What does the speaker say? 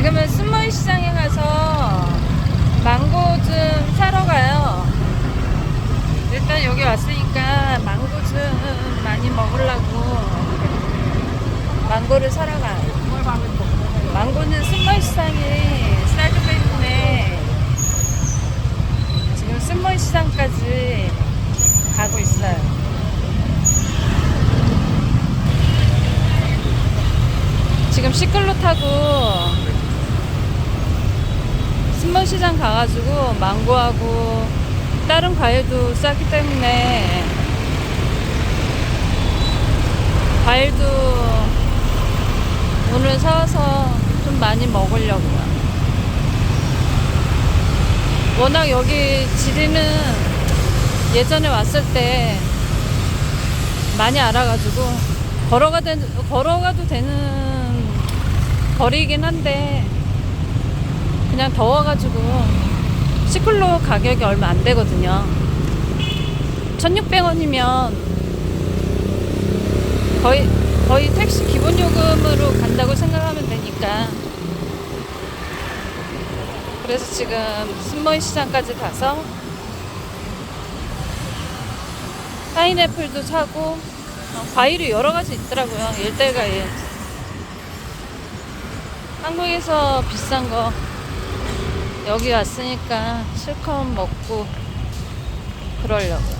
지금은 스몰 시장에 가서 망고 좀 사러 가요. 일단 여기 왔으니까 망고 좀 많이 먹으려고 망고를 사러 가요. 망고는 스몰 시장이 싸기 때문에 지금 스몰 시장까지 가고 있어요. 지금 시클로 타고 시장 가가지고 망고하고 다른 과일도 싸기 때문에 과일도 오늘 사와서 좀 많이 먹으려고요. 워낙 여기 지리는 예전에 왔을 때 많이 알아가지고 걸어가 된, 걸어가도 되는 거리이긴 한데 그냥 더워가지고 시클로 가격이 얼마 안 되거든요. 1600원이면 거의 거의 택시 기본 요금으로 간다고 생각하면 되니까 그래서 지금 신모이 시장까지 가서 파인애플도 사고 어, 과일이 여러 가지 있더라고요. 일대과일. 한국에서 비싼 거 여기 왔으니까 실컷 먹고 그러려고요.